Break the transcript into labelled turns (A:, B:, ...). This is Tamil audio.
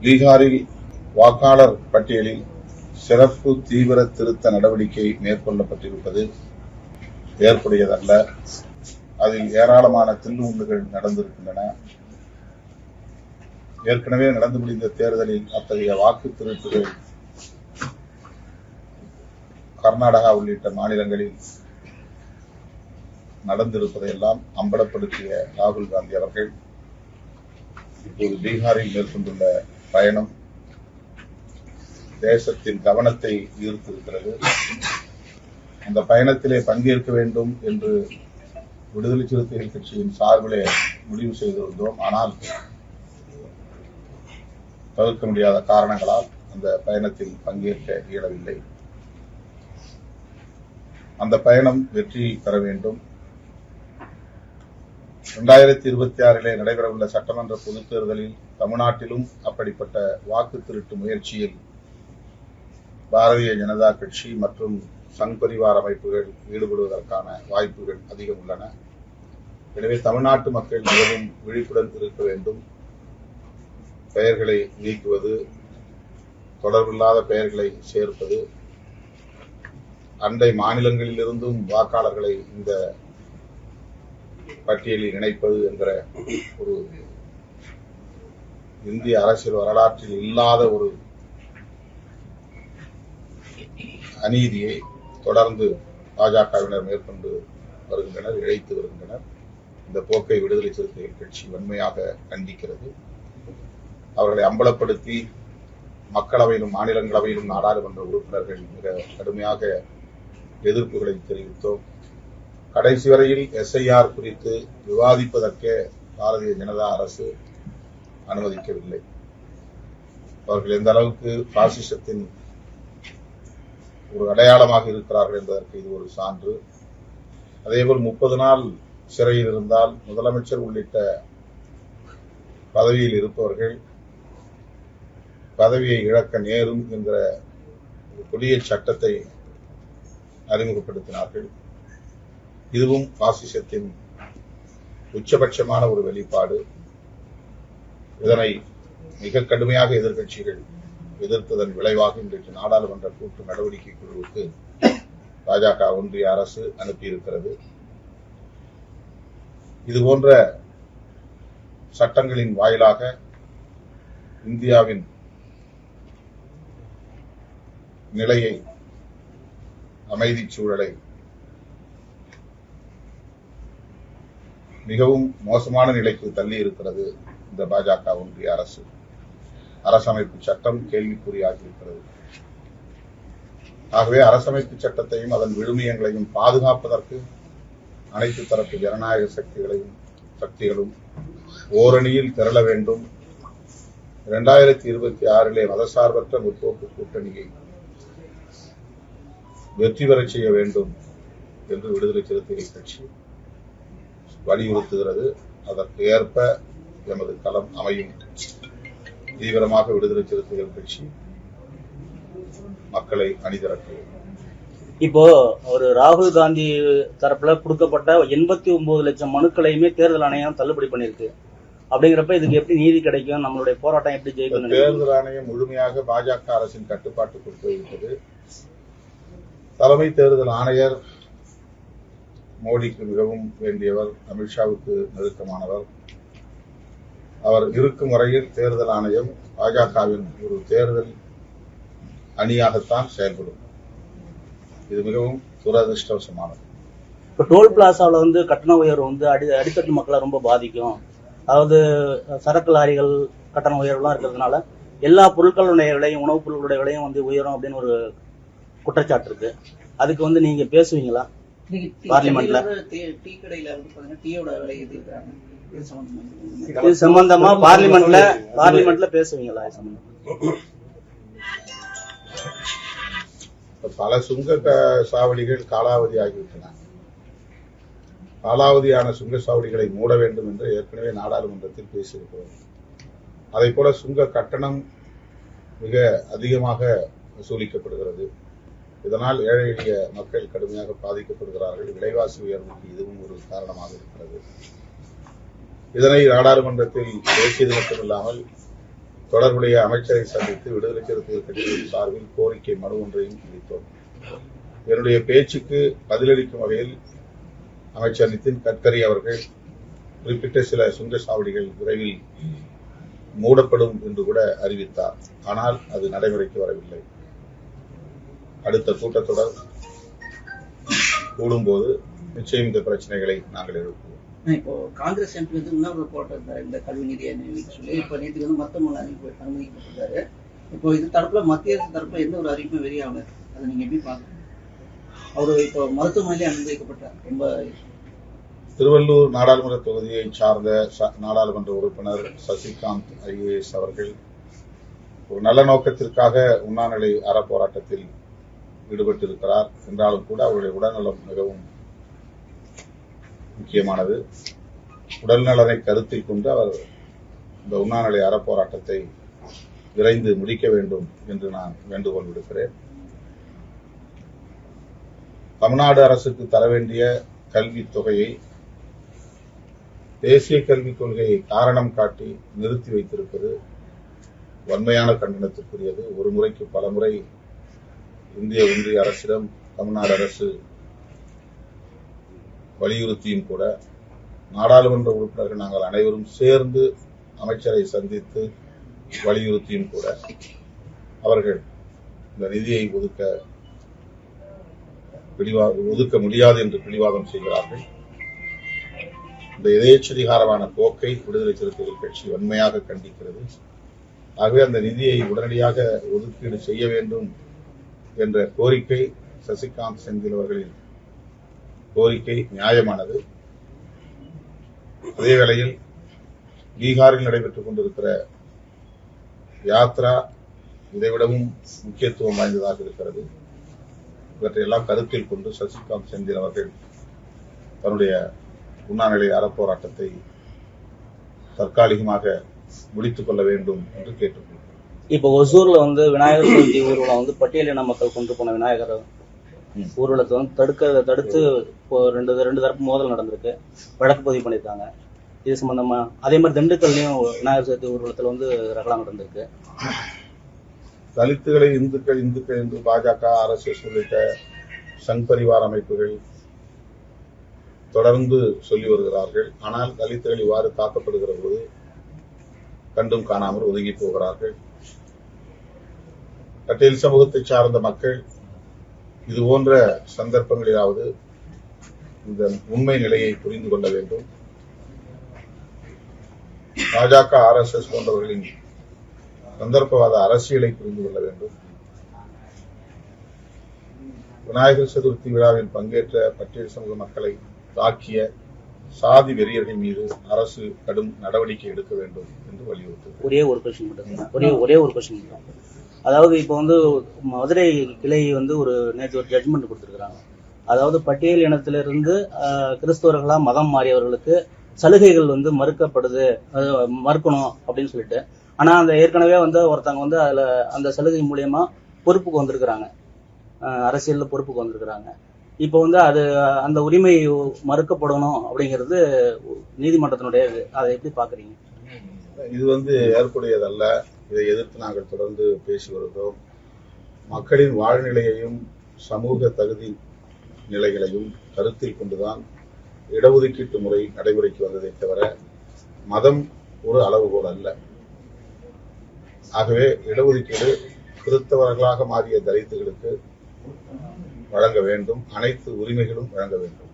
A: பீகாரில் வாக்காளர் பட்டியலில் சிறப்பு தீவிர திருத்த நடவடிக்கை மேற்கொள்ளப்பட்டிருப்பது ஏற்புடையதல்ல. அதில் ஏராளமான தில்லுமுள்ளுகள் நடந்திருக்கின்றன. ஏற்கனவே நடந்து முடிந்த தேர்தலில் அத்தகைய வாக்கு திருட்டுகள் கர்நாடகா உள்ளிட்ட மாநிலங்களில் நடந்திருப்பதையெல்லாம் அம்பலப்படுத்திய ராகுல் காந்தி அவர்கள் இப்போது பீகாரில் மேற்கொண்டுள்ள பயணம் தேசத்தின் கவனத்தை ஈர்த்திருக்கிறது. அந்த பயணத்திலே பங்கேற்க வேண்டும் என்று விடுதலை சிறுத்தைகள் கட்சியின் சார்பிலே முடிவு செய்திருந்தோம். ஆனால் தவிர்க்க முடியாத காரணங்களால் அந்த பயணத்தில் பங்கேற்க இயலவில்லை. அந்த பயணம் வெற்றி பெற வேண்டும். இரண்டாயிரத்தி இருபத்தி ஆறிலே நடைபெறவுள்ள சட்டமன்ற பொதுத் தேர்தலில் தமிழ்நாட்டிலும் அப்படிப்பட்ட வாக்கு திருட்டு முயற்சியில் பாரதிய ஜனதா கட்சி மற்றும் சங் பரிவார் அமைப்புகள் ஈடுபடுவதற்கான வாய்ப்புகள் அதிகம் உள்ளன. எனவே தமிழ்நாட்டு மக்கள் மிகவும் விழிப்புடன் இருக்க வேண்டும். பெயர்களை நீக்குவது தொடர்பில்லாத பெயர்களை சேர்ப்பது அண்டை மாநிலங்களிலிருந்தும் வாக்காளர்களை இந்த பட்டியலில் இணைப்பது என்ற ஒரு இந்திய அரசியல் வரலாற்றில் இல்லாத ஒரு அநீதியை தொடர்ந்து பாஜகவினர் மேற்கொண்டு வருகின்றனர் இழைத்து வருகின்றனர். இந்த போக்கை விடுதலை சிறுத்தைகள் கட்சி வன்மையாக கண்டிக்கிறது. அவர்களை அம்பலப்படுத்தி மக்களவையிலும் மாநிலங்களவையிலும் நாடாளுமன்ற உறுப்பினர்கள் மிக கடுமையாக எதிர்ப்புகளை தெரிவித்தோம். கடைசி வரையில் எஸ்ஐஆர் குறித்து விவாதிப்பதற்கே பாரதிய ஜனதா அரசு அனுமதிக்கவில்லை. அவர்கள் எந்த அளவுக்கு பாசிசத்தின் ஒரு அடையாளமாக இருக்கிறார்கள் என்பதற்கு இது ஒரு சான்று. அதேபோல் முப்பது நாள் சிறையில் இருந்தால் முதலமைச்சர் உள்ளிட்ட பதவியில் இருப்பவர்கள் பதவியை இழக்க நேரும் என்கிற ஒரு சட்டத்தை அறிமுகப்படுத்தினார்கள். இதுவும் பாசிசத்தின் உச்சபட்சமான ஒரு வெளிப்பாடு. இதனை மிக கடுமையாக எதிர்க்கட்சிகள் எதிர்த்ததன் விளைவாக இன்றைக்கு நாடாளுமன்ற கூட்டு நடவடிக்கை குழுவுக்கு பாஜக ஒன்றிய அரசு அனுப்பியிருக்கிறது. இது போன்ற சட்டங்களின் வாயிலாக இந்தியாவின் நிலையை அமைதி சூழலை மிகவும் மோசமான நிலைக்கு தள்ளி இருக்கிறது இந்த பாஜக ஒன்றிய அரசு. அரசமைப்பு சட்டம் கேள்விக்குறியாகியிருக்கிறது. ஆகவே அரசமைப்பு சட்டத்தையும் அதன் விழுமியங்களையும் பாதுகாப்பதற்கு அனைத்து தரப்பு ஜனநாயக சக்திகளையும் சக்திகளும் ஓரணியில் திரள வேண்டும். இரண்டாயிரத்தி இருபத்தி ஆறிலே மதசார்பற்ற முற்போக்கு கூட்டணியை வெற்றி பெறச் செய்ய வேண்டும் என்று விடுதலை சிறுத்தைகள் கட்சி. வலியுறுத்துகிறது. அதற்கு ஏற்ப எமது களம் அமையும். தீவிரமாக விடுதலை சிறுத்தைகள் கட்சி மக்களை அணிதிரட்டும்
B: இப்போ ஒரு ராகுல் காந்தி தரப்புல கொடுக்கப்பட்ட எண்பத்தி ஒன்பது லட்சம் மனுக்களையுமே தேர்தல் ஆணையம் தள்ளுபடி பண்ணிருக்கு அப்படிங்கிறப்ப இதுக்கு எப்படி நீதி கிடைக்கும்? நம்மளுடைய போராட்டம் எப்படி ஜெயிக்கும்?
A: தேர்தல் ஆணையம் முழுமையாக பாஜக அரசின் கட்டுப்பாட்டுக்குள் போய்விட்டது. தலைமை தேர்தல் ஆணையர் மோடிக்கு மிகவும் வேண்டியவர் அமித்ஷாவுக்கு நெருக்கமானவர். அவர் இருக்கும் வரையில் தேர்தல் ஆணையம் பாஜகவின் ஒரு தேர்தல் அணியாகத்தான் செயல்படும். இது மிகவும் துரதிருஷ்டவசமானது.
B: இப்போ டோல் பிளாசாவில் வந்து கட்டண உயர்வு வந்து அடி அடித்தட்டு மக்களை ரொம்ப பாதிக்கும். அதாவது சரக்கு லாரிகள் கட்டண உயர்வுலாம் இருக்கிறதுனால எல்லா பொருட்களுடைய விலையும் உணவுப் பொருட்களுடைய விலையும் வந்து உயரும் அப்படின்னு ஒரு குற்றச்சாட்டு இருக்கு. அதுக்கு வந்து நீங்க பேசுவீங்களா? பார்லிமெண்ட்ல?
C: கடையில வந்து டீ- டீ கடையில வந்து பாத்தீங்கன்னா டீயோட விலை ஏத்திருக்காங்க இது சம்பந்தமா?
B: இது சம்பந்தமா பார்லிமெண்ட்ல பார்லிமெண்ட்ல பேசுவீங்களா இது சம்பந்தமா?
A: இப்ப பல சுங்க சாவடிகள் காலாவதி ஆகிவிட்டன. காலாவதியான சுங்க சாவடிகளை மூட வேண்டும் என்று ஏற்கனவே நாடாளுமன்றத்தில் பேசியிருக்கிறோம். அதை போல சுங்க கட்டணம் மிக அதிகமாக வசூலிக்கப்படுகிறது. இதனால் ஏழை எளிய மக்கள் கடுமையாக பாதிக்கப்படுகிறார்கள். விலைவாசி உயர்வுக்கு இதுவும் ஒரு காரணமாக இருக்கிறது. இதனை நாடாளுமன்றத்தில் பேசியது மட்டுமில்லாமல் தொடர்புடைய அமைச்சரை சந்தித்து விடுதலை சிறுத்தைகள் கட்சியின் சார்பில் கோரிக்கை மனு ஒன்றையும் அளித்தோம் என்னுடைய பேச்சுக்கு பதிலளிக்கும் வகையில் அமைச்சர் நிதின் கட்கரி அவர்கள் குறிப்பிட்ட சில சுங்கச்சாவடிகள் விரைவில் மூடப்படும் என்று கூட அறிவித்தார். ஆனால் அது நடைமுறைக்கு வரவில்லை. அடுத்த கூட்டத்தொடர் கூடும்போது நிச்சயம் இந்த பிரச்சனைகளை நாங்கள் எழுப்புவோம்
C: இப்போ காங்கிரஸ் எம்பி வந்து இன்னொரு போட்டிருந்தாரு இந்த கல்வி நிதியை சொல்லி. இப்போ நேற்றுக்கு வந்து மத்த அனுப்பி அனுமதிக்கப்பட்டிருக்காரு இப்போ இது தரப்புல மத்திய அரசு தரப்புல எந்த ஒரு அறிவிப்பும் வெளியாகல. அதை நீங்க எப்படி பாக்குறீங்க அவரு இப்போ மருத்துவமனையிலே அனுமதிக்கப்பட்டார். ரொம்ப
A: திருவள்ளூர் நாடாளுமன்ற தொகுதியை சார்ந்த நாடாளுமன்ற உறுப்பினர் சசிகாந்த் ஐஏஎஸ் அவர்கள் ஒரு நல்ல நோக்கத்திற்காக உண்ணாநிலை அறப்போராட்டத்தில் ஈடுபட்டிருக்கிறார் என்றாலும் கூட அவருடைய உடல்நலம் மிகவும் முக்கியமானது. உடல்நலனை கருத்தில் கொண்டு அவர் இந்த உண்ணாநிலை அறப்போராட்டத்தை விரைந்து முடிக்க வேண்டும் என்று நான் வேண்டுகோள் விடுக்கிறேன். தமிழ்நாடு அரசுக்கு தர வேண்டிய கல்வித் தொகையை தேசிய கல்விக் கொள்கையை காரணம் காட்டி நிறுத்தி வைத்திருப்பது வன்மையான கண்டனத்திற்குரியது. ஒரு முறைக்கு பல முறை இந்திய ஒன்றிய அரசிடம் தமிழ்நாடு அரசு வலியுறுத்தியும் கூட நாடாளுமன்ற உறுப்பினர்கள் நாங்கள் அனைவரும் சேர்ந்து அமைச்சரை சந்தித்து வலியுறுத்தியும் கூட அவர்கள் இந்த நிதியை ஒதுக்க ஒதுக்க முடியாது என்று பிடிவாதம் செய்கிறார்கள். இந்த இதயச்சதிகாரமான போக்கை விடுதலை சிறுத்தைகள் கட்சி வன்மையாக கண்டிக்கிறது. ஆகவே அந்த நிதியை உடனடியாக ஒதுக்கீடு செய்ய வேண்டும் என்ற கோரிக்கை சசிகாந்த் செந்தில் அவர்களின் கோரிக்கை நியாயமானது. அதே வேளையில் பீகாரில் நடைபெற்றுக் கொண்டிருக்கிற யாத்ரா இதைவிடவும் முக்கியத்துவம் வாய்ந்ததாக இருக்கிறது. இவற்றையெல்லாம் கருத்தில் கொண்டு சசிகாந்த் செந்தில் அவர்கள் தன்னுடைய உண்ணாநிலை அறப்போராட்டத்தை தற்காலிகமாக முடித்துக் கொள்ள வேண்டும் என்று கேட்டுக்கொள்கிறேன்
B: இப்போ ஒசூர்ல வந்து விநாயகர் சதுர்த்தி ஊர்வலம் வந்து பட்டியலின மக்கள் கொண்டு போன விநாயகர். ஊர்வலத்தை வந்து தடுக்க தடுத்து இப்போ ரெண்டு ரெண்டு தரப்பு மோதல் நடந்திருக்கு. வழக்கு பதிவு பண்ணியிருக்காங்க. இது சம்பந்தமா அதே மாதிரி திண்டுக்கல்லையும் விநாயகர் சதுர்த்தி ஊர்வலத்துல வந்து ரகலாம் நடந்திருக்கு.
A: தலித்துகளை இந்துக்கள் இந்துக்கள் என்று பாஜக ஆர்எஸ்எஸ் உள்ளிட்ட சங் பரிவார் அமைப்புகள் தொடர்ந்து சொல்லி வருகிறார்கள். ஆனால் தலித்துகள் இவ்வாறு தாக்கப்படுகிற போது கண்டும் காணாமல் ஒதுங்கி போகிறார்கள். பட்டேல் சமூகத்தை சார்ந்த மக்கள் இது போன்ற சந்தர்ப்பங்களிலாவது இந்த உண்மை நிலையை புரிந்து கொள்ள வேண்டும். பாஜக ஆர்எஸ்எஸ் போன்றவர்களின் சந்தர்ப்பவாத அரசியலை புரிந்து கொள்ள வேண்டும். விநாயகர் சதுர்த்தி விழாவில் பங்கேற்ற பட்டியல் சமூக மக்களை தாக்கிய சாதி வெறியர்கள் மீது அரசு கடும் நடவடிக்கை எடுக்க வேண்டும் என்று வலியுறுத்தும்
B: ஒரே ஒரு கொஸ்டின் ஒரே ஒரே ஒரு கொஸ்டின் அதாவது இப்போ வந்து மதுரை கிளை வந்து ஒரு நேற்று ஒரு ஜட்மெண்ட் கொடுத்துருக்காங்க அதாவது பட்டியல் இனத்திலிருந்து கிறிஸ்தவர்களாக மதம் மாறியவர்களுக்கு சலுகைகள் வந்து மறுக்கப்படுது அது மறுக்கணும் அப்படின்னு சொல்லிட்டு. ஆனால் அந்த ஏற்கனவே வந்து ஒருத்தவங்க வந்து அதில் அந்த சலுகை மூலியமா பொறுப்புக்கு வந்திருக்கிறாங்க. அரசியலில் பொறுப்புக்கு வந்திருக்கிறாங்க. இப்போ வந்து அது அந்த உரிமை மறுக்கப்படணும் அப்படிங்கிறது நீதிமன்றத்தினுடைய அதை எப்படி பார்க்குறீங்க
A: இது வந்து ஏற்புடையதல்ல. இதை எதிர்த்து நாங்கள் தொடர்ந்து பேசி வருகிறோம். மக்களின் வாழ்நிலையையும் சமூக தகுதி நிலைகளையும் கருத்தில் கொண்டுதான் இடஒதுக்கீட்டு முறை நடைமுறைக்கு வந்ததை தவிர மதம் ஒரு அளவுகோல் அல்ல. ஆகவே இடஒதுக்கீடு கிறிஸ்தவர்களாக மாறிய தலித்துகளுக்கு வழங்க வேண்டும். அனைத்து உரிமைகளும் வழங்க வேண்டும்.